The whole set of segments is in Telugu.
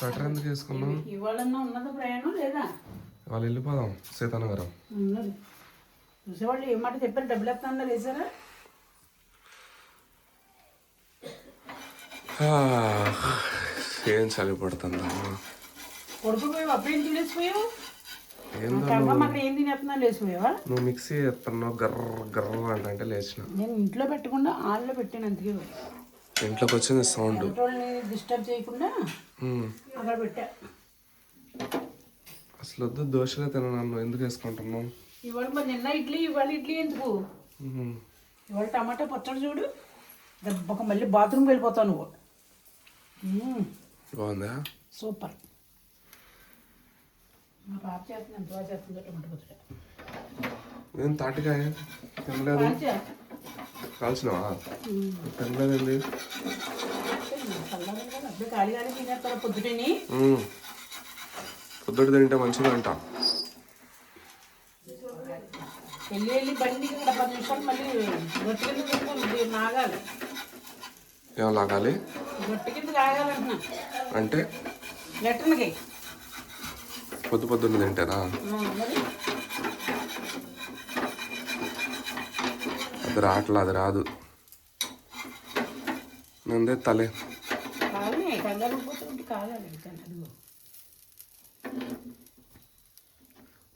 స్వెటర్ ఎందుకు వేసుకున్నాం ఇవాళన్నా ఉన్నదా ప్రయాణం లేదా? వాళ్ళు వెళ్ళిపోదాం సీతానగరం. ఉన్నది. చూసేవాళ్ళు ఏం మాట చెప్పారు? డబ్బులు ఎత్తా వేసారా ఏం చలి పడుతుందా? కొడుకు పోయి అప్పుడు ఏం తినేసిపోయావు ఏం తినేస్తున్నా లేచిపోయావా? నువ్వు మిక్సీ ఎత్తున్నావు గర్ర గర్ర అంటే లేచిన. నేను ఇంట్లో పెట్టకుండా ఆల్లో పెట్టాను అందుకే. ఇంట్లోకి వచ్చింది సౌండ్ డిస్టర్బ్ చేయకుండా అక్కడ పెట్టా. అసలు వద్దు దోశలే తినను ఎందుకు వేసుకుంటున్నావు? ఇవాళ మరి నిన్న ఇడ్లీ ఇవాళ ఇడ్లీ ఎందుకు. ఇవాళ టమాటా పచ్చడి చూడు. దెబ్బక మళ్ళీ బాత్రూమ్కి వెళ్ళిపోతావు నువ్వు. బాగుందా? సూపర్. మా పాప చేస్తుంది ఎంత బాగా చేస్తుందో టమాటా పచ్చడి. ఏం తాటికాయ? తినలేదు? కాల్చినావా? తినలేదండి. పొద్దుట తింటే పెట్టుకోండి నాగాలి ఏం లాగాలి? అంటే? పొద్దు పొద్దున్న తింటారా అది రావట్లే అది రాదు. నందే తలే.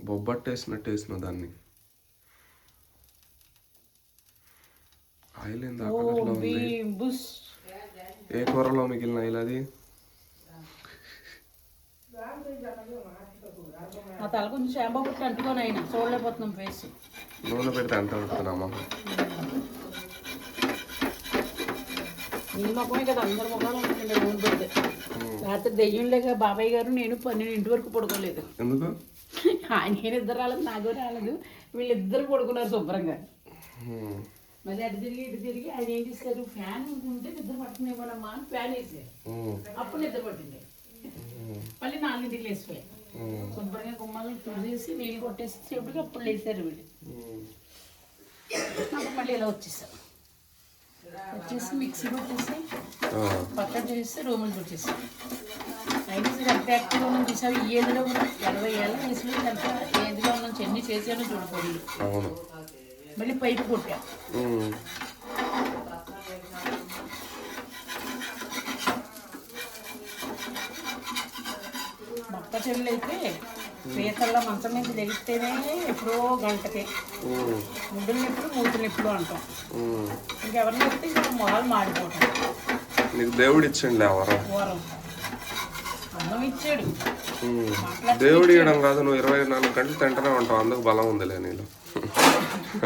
బొబ్బట్టు వేసినట్టు వేసిన దాన్ని. ఆయిల్ ఏంది ఓ కలర్లో ఉంది? ఏ కూరలో మిగిలిన ఆయిల్ అది? ఆ తల కొంచెం షాంపూ పుట్టి అంటుకొని అయినా చూడలేకపోతున్నాం ఫేస్ నూనె పెడితే అంత పెడుతున్నామా నీ ముఖమే కదా అందరి ముఖాలు ఉంటుంది నూనె పెడితే. రాత్రి దెయ్యం లేక బాబాయ్ గారు నేను పన్నెండింటి వరకు పడుకోలేదు. ఎందుకు? ఆయన ఇద్దరు రాలేదు నాకు రాలేదు. వీళ్ళిద్దరు పడుకున్నారు శుభ్రంగా. మళ్ళీ అటు తిరిగి ఇటు తిరిగి ఆయన ఏం చేశారు? ఫ్యాన్ ఉంటే నిద్ర పట్టుకునేమోనమ్మా అని ఫ్యాన్ వేసారు. అప్పుడు నిద్ర పట్టింది. మళ్ళీ నాలుగింటికి లేచిపోయాయి. శుభ్రంగా గుమ్మాలను తుడిచేసి నీళ్ళు కొట్టేసి చెప్పుడుకి అప్పుడు లేచారు వీళ్ళు. అప్పుడు మళ్ళీ ఇలా వచ్చేసారు. వచ్చేసి మిక్సీ కొట్టేసి పక్కన చేసి రూములు వచ్చేసి అయినా సరే ఎంత యాక్టివ్గా ఉన్నాం చూసావు? ఈ ఏజ్లో ఎనభై ఏళ్ళ వయసులో ఎంత ఏజ్గా ఉన్నాం చెన్ని చేసాను చూడకూడదు మళ్ళీ పైపు కొట్టా హ్మ్. మొక్క చెల్లు అయితే పీతల్లో మంచం మీద లెగిస్తేనే ఎప్పుడో గంటకి హ్మ్. ముడ్డులు ఎప్పుడు మూతులు ఎప్పుడు అంటాం. ఇంకెవరిని చెప్తే ఇంకా మొహాలు మాడిపోతాం నీకు దేవుడు ఇచ్చిండే వరం ఘోరం అన్నం ఇచ్చాడు. దేవుడు ఇవ్వడం కాదు నువ్వు ఇరవై నాలుగు గంటలు తింటూనే ఉంటావు అందుకు బలం ఉందిలే నీలో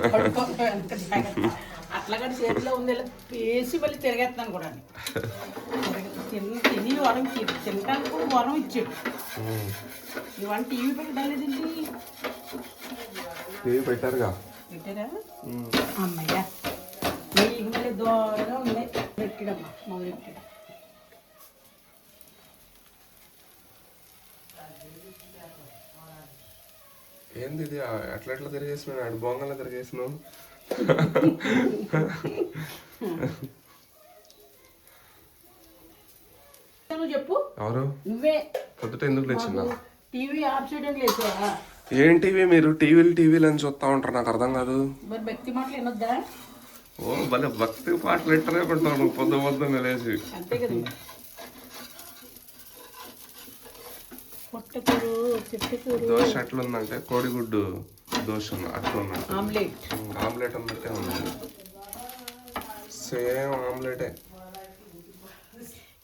జాగ్రత్త. అట్లాగా చేతిలో ఉంది పేసి మళ్ళీ తిరిగేస్తాను కూడా తిని తిని వరం తి- తినడానికి కూడా వరం ఇచ్చాడు. ఇవాళ టీవీ పెట్టలేదండి టీవీ పెట్టారుగా? పెట్టారా. అమ్మయ్యా నీకు మళ్ళీ దూరంగా ఉంది పెట్టడమ్మా మమ్మల్ని పెట్టాడు. ఏంది ఇది? ఆ, ఎట్లా తిరిగేసినావు? ఆడు బొంగలో తిరిగేసినావు? నువ్వు చెప్పు. ఎవరు? నువ్వే. పొద్దుట ఎందుకు లేచిందా టీవీ ఆఫ్ చేయడానికి లేచావా ఏం టీవీ మీరు టీవీలు టీవీలు అని చూస్తా ఉంటారు నాకు అర్థం కాదు. మరి భక్తి మాటలు వినొద్దా? ఓ భలే భక్తి పాటలు పెడతావు నువ్వు పొద్దు పొద్దున్న లేచి. అంతే కదా పొట్టకూరు చెట్టుకూరు. దోశ ఎట్లుందంటే కోడిగుడ్డు దోశ అట్లా ఉన్నట్టు ఆమ్లెట్. ఆమ్లెట్ ఉన్నట్టే ఉంది. సేమ్ ఆమ్లెటే.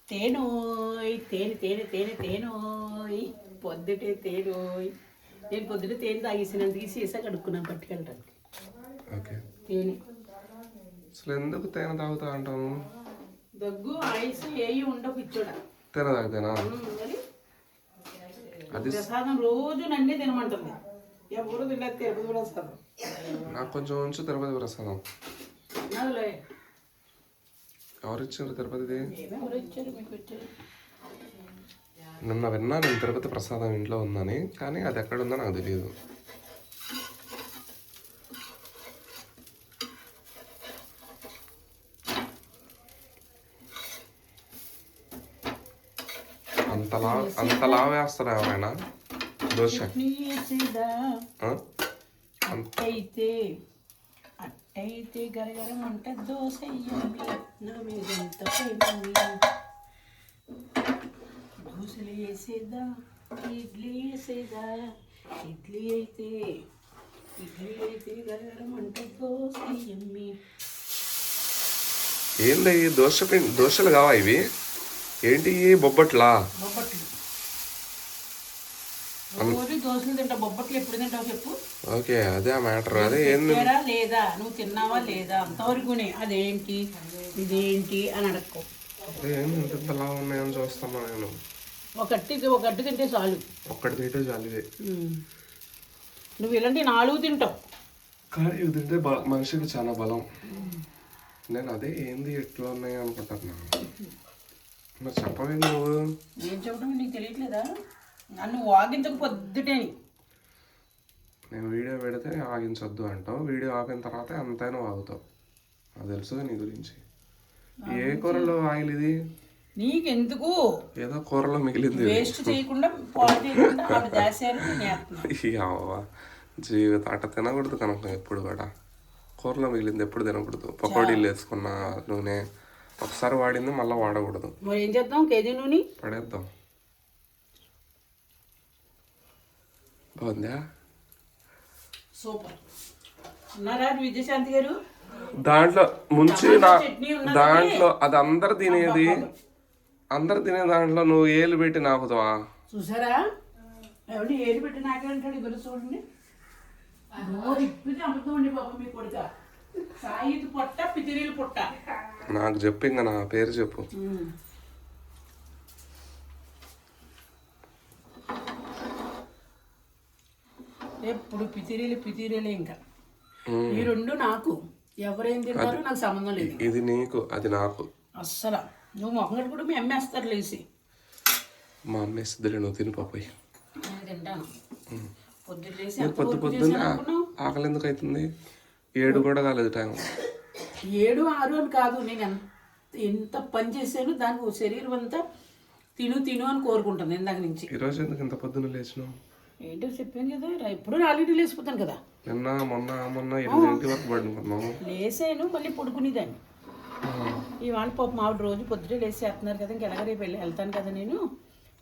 తేనోయ్ తేనె తేనె తేనె తేనోయ్ పొద్దుటే తేనోయ్. నేను పొద్దుట తేనె తాగేసినందుకు సీసా కడుక్కున్నాను పట్టుకెళ్ళడానికి. ఓకే. తేనె. అసలు ఎందుకు తేనె తాగుతా అంటాము దగ్గు ఆయుస్ ఏవి ఉండవు ఇచ్చోడా తేనె తాగితేనా? అది ప్రసాదం రోజు నన్నే తినమంటుంది. ఎవరు తినలేదు తిరుపతి ప్రసాదం? నాకు కొంచెం ఉంచు తిరుపతి ప్రసాదం. నాదులే. ఎవరు ఇచ్చారు తిరుపతిది నిన్న విన్నా నేను తిరుపతి ప్రసాదం ఇంట్లో ఉందని కానీ అది ఎక్కడ ఉందో నాకు తెలియదు అంతలా అంతలా వేస్తారా ఎవరైనా? దోశ? అట్టయితే అట్టయితే గరగరం అంటే దోశ ఇయ్యండి నా మీద ఎంత ప్రేమని దోశలు వేసేదా? ఇడ్లీ వేసేదా? ఇడ్లీ అయితే ఇడ్లీ అయితే గరగరం అంటే దోశ ఇయ్యమ్మి ఏంది దోశ దోశలు కావా ఇవి? ఏంటి బొబ్బట్లా? బొబ్బట్లు రోజు దోశలు తింటా బొబ్బట్లు ఎప్పుడు తింటావు చెప్పు ఓకే అదే మ్యాటర్. అదే ఏంది? లేదా? నువ్వు తిన్నావా లేదా? అంతవరకునే. అదేంటి? ఇదేంటి అని అడక్కో. ఇంత ఇంతలా ఉన్నాయని నేను. ఒక అట్టి ఒక అట్టు తింటే చాలు. ఒక్కటి తింటే చాలు ఇదే. నువ్వు ఇలాంటి నాలుగు తింటావు. కానీ ఇవి తింటే మనిషికి చాలా బలం. నేను అదే ఏంది ఎట్లా ఉన్నాయి అనుకుంటున్నాను మరి చెప్పవేంది నువ్వు. ఏం చెప్పడం నీకు తెలియట్లేదా? నన్ను వాగింతకు పొద్దుటేని నేను వీడియో పెడితే ఆగించొద్దు అంటావు. వీడియో ఆపిన తర్వాత ఎంతైనా ఆగుతావు నాకు తెలుసు నీ గురించి. ఏ కూరలో ఆయిల్ ఇది? నీకెందుకు? ఏదో కూరలో మిగిలింది. వేస్ట్ చేయకుండా పాడు ఆవిడ జీవితం అట్ట తినకూడదు కనుక ఎప్పుడు కూడా. కూరలో మిగిలింది ఎప్పుడు తినకూడదు. పకోడీలు వేసుకున్న నూనె. ఒకసారి వాడింది మళ్ళీ వాడకూడదు. ఏం చేద్దాం? కేజీ నూనె? పడేద్దాం. బాగుందా? సూపర్. ఉన్నారా విజయశాంతి గారు? దాంట్లో ముంచి. దాంట్లో అది అందరు తినేది. అందరు తినే దాంట్లో నువ్వు ఏలు పెట్టి నాకుతావా? చూసారా? ఎవరి ఏది పెట్టి నాకే ఇద్దరు చూడండి. నాకు చెప్పు ఇంకా నా పేరు చెప్పు. ఎప్పుడు పితిరీలు పితిరీలే ఇంకా. ఈ రెండు నాకు. ఎవరేం తిన్నారో నాకు సంబంధం లేదు. ఇది నీకు అది నాకు. అస్సలు. నువ్వు మొహం కూడా మీ అమ్మేస్తారు లేచి. మా అమ్మ ఇస్తుంది నువ్వు తిని పాపోయి నేను తింటాను. పొద్దున్న లేచి పొద్దు పొద్దున్న? ఆకలి ఎందుకు అవుతుంది ఏడు కూడా కాలేదు టైం. ఏడు ఆరు అని కాదు నేను ఎంత ఎంత పని చేశాను దానికి శరీరం అంతా తిను తిను అని కోరుకుంటాను ఇందాక నుంచి. ఈరోజు ఎందుకు ఇంత పొద్దున్న లేచినావు? ఏంటో చెప్పాను కదా రా- ఎప్పుడు నాలుగు లేచిపోతాను కదా. నిన్న మొన్న మొన్న ఎనిమిదింటి వరకు పడుకున్నావు లేసాను మళ్ళీ పడుకునేదాన్ని. ఇవాళ పాపం ఆవిడ రోజు పొద్దుటే లేచి చేస్తున్నారు కదా ఇంకెలాగ రేపు వెళ్ళి వెళ్తాను కదా నేను.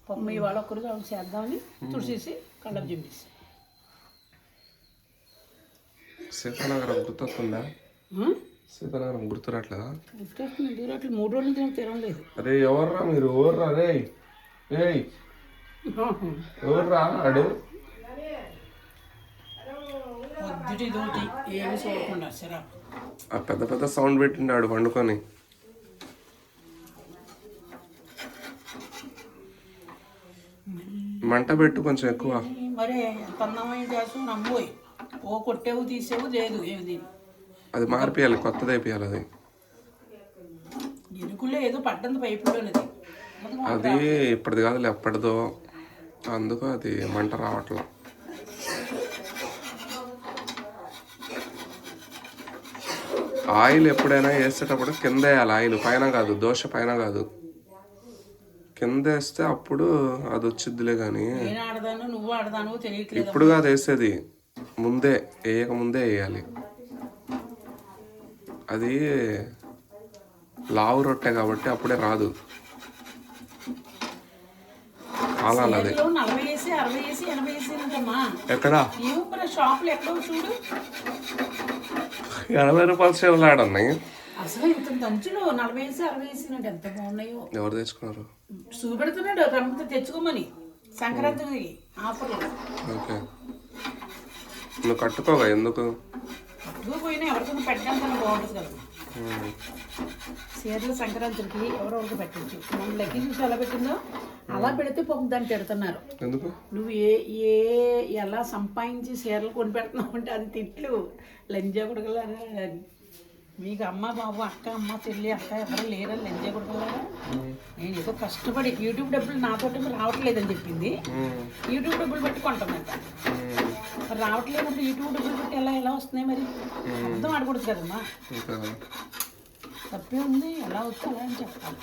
పాపం ఇవాళ ఒక్కరోజు ఆవిడ చేద్దామని తుడిచేసి కళ్ళకు జిమ్మేసి సీతానగరం గుర్తొస్తుందా? సీతానగరం గుర్తురాట్లేదా గుర్తొస్తుంది దూరాట్లు మూడు రోజులు తిన తినలేదు అరే ఎవర్రా మీరు? ఎవర్రా? రే ఏయ్ ఎవర్రా? ఆడు పొద్దుటి దోటి ఏమి చూడకుండా సరే ఆ పెద్ద పెద్ద సౌండ్ పెట్టిండు ఆడు పండుకొని మంట పెట్టు కొంచెం ఎక్కువ. ఓ కొట్టేవు తీసేవు లేదు ఏది అది మార్పియాలి కొత్తది అయిపోయాలి అది. ఎరుకుల్లో ఏదో పడ్డంది పైపులోనిది అది ఇప్పటిది కాదు ఎప్పటిదో. అందుకు అది మంట రావట్లా. ఆయిల్ ఎప్పుడైనా వేసేటప్పుడు కింద వేయాలి ఆయిల్. పైన కాదు దోశ పైన కాదు. కింద వేస్తే అప్పుడు అది వచ్చిద్దిలే కానీ ఇప్పుడు కాదు వేసేది. ముందే వేయక ముందే వేయాలి. అది లావు రొట్టె కాబట్టి అప్పుడే రాదు. కాలాలి అది. చీరలో నలభై వేసి అరవై వేసి ఎనభై వేసి ఉందమ్మా ఎక్కడా? ఏమో మరి షాపులు ఎక్కడో చూడు. ఎనభై రూపాయల సేవలు ఆడున్నాయి అసలు ఇంత దంచులు నలభై వేసి అరవై వేసినట్టు ఎంత బాగున్నాయో. ఎవరు తెచ్చుకున్నారు? చూపెడుతున్నాడు రమ్మంతా తెచ్చుకోమని. సంక్రాంతికి ఆఫర్లు. ఓకే. నువ్వు కట్టుకోగా ఎందుకు? ఎక్కువ పోయినా ఎవరికైనా పెట్టడానికి బాగుంటుంది కదా. చీరలు సంక్రాంతికి ఎవరో ఒకరికి పెట్టచ్చు. మనం లెక్క చూసి ఎలా పెట్టిందో అలా పెడితే పాపం దాన్ని పెడుతున్నారు ఎందుకు? నువ్వు ఏ ఏ ఎలా సంపాదించి చీరలు కొని పెడుతున్నావు అంటే అది తిట్లు. లంజా కొడుకులారా? అని. మీకు అమ్మ బాబు అక్క అమ్మ చెల్లి అక్క ఎవరు లేరా లంజా కొడుకులారా? నేను ఏదో కష్టపడి యూట్యూబ్ డబ్బులు నాతోటి రావట్లేదని చెప్పింది. యూట్యూబ్ డబ్బులు పెట్టి కొంటానంట ఉమ్. మరి రావట్లేనప్పుడు యూట్యూబ్ డబ్బులు పెట్టి ఎలా ఎలా వస్తున్నాయి మరి? అర్థం ఆడకూడదు కదమ్మా. తప్పే ఉంది ఎలా వస్తే అలా అని చెప్పాలి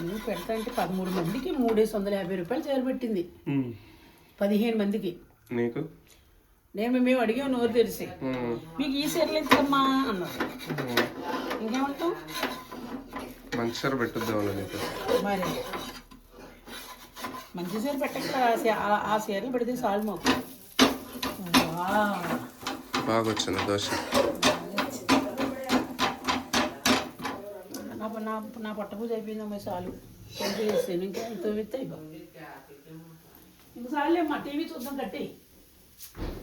నువ్వు పెడతా అంటే పదమూడు మందికి మూడేసి వందల యాభై రూపాయలు చీర పెట్టింది. ఉమ్. పదిహేను మందికి. నీకు? నేను మేము అడిగాం నోరు తెరిసి మీకు ఈ చీరలు ఎంతమ్మా అన్నారు. ఉమ్. ఇంకేమంటాం మంచి సార్ పెట్టుద్దాం మరి. మంచి చీర పెట్టక ఆ చీరలు పెడితే చాలు మాకు. బాగా వచ్చింది దోశ. నా నా నా పట్ట పూజ అయిపోయిందమ్మా చాలు. కొంచెం చేస్తాను ఇంకా ఎంతో విత్తాయి ఇంక చాలులేమ్మా టీవీ చూద్దాం కట్టి.